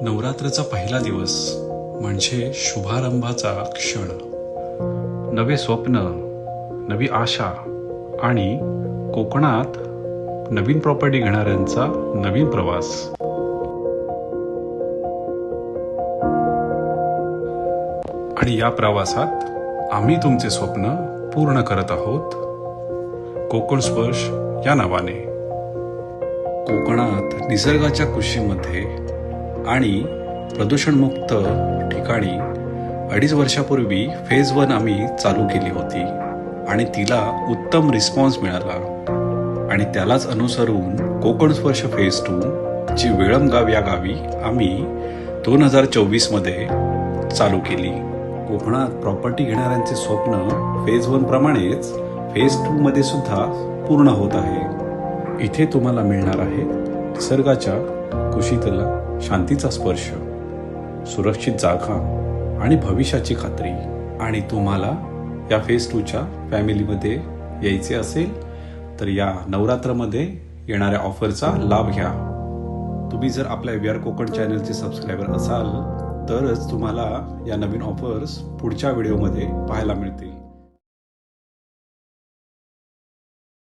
नवरात्रचा पहिला दिवस म्हणजे शुभारंभाचा क्षण. नवे स्वप्न नवी आशा आणि कोकणात नवीन प्रॉपर्टी घेणाऱ्यांचा नवीन प्रवास. आणि या प्रवासात आम्ही तुमचे स्वप्न पूर्ण करत आहोत. कोकण स्पर्श या नावाने. कोकणात निसर्गाच्या कुशीमध्ये आणि प्रदूषणमुक्त ठिकाणी अडीच वर्षापूर्वी फेज वन आम्ही चालू केली होती आणि तिला उत्तम रिस्पॉन्स मिळाला. आणि त्यालाच अनुसरून कोकण स्पर्श फेज टू ची वेळमगाव या गावी आम्ही दोन हजार चोवीसमध्ये चालू केली. कोकणात प्रॉपर्टी घेणाऱ्यांचे स्वप्न फेज वन प्रमाणेच फेज टू मध्ये सुद्धा पूर्ण होत आहे. इथे तुम्हाला मिळणार आहे निसर्गाच्या कुशीतला शांतीचा स्पर्श सुरक्षित जागा आणि भविष्याची खात्री. आणि तुम्हाला या फेज टूच्या फॅमिलीमध्ये यायचे असेल तर या नवरात्रमध्ये येणाऱ्या ऑफरचा लाभ घ्या. तुम्ही जर आपल्या वी आर कोकण चॅनलचे सबस्क्रायबर असाल तरच तुम्हाला या नवीन ऑफर्स पुढच्या व्हिडिओमध्ये पाहायला मिळतील.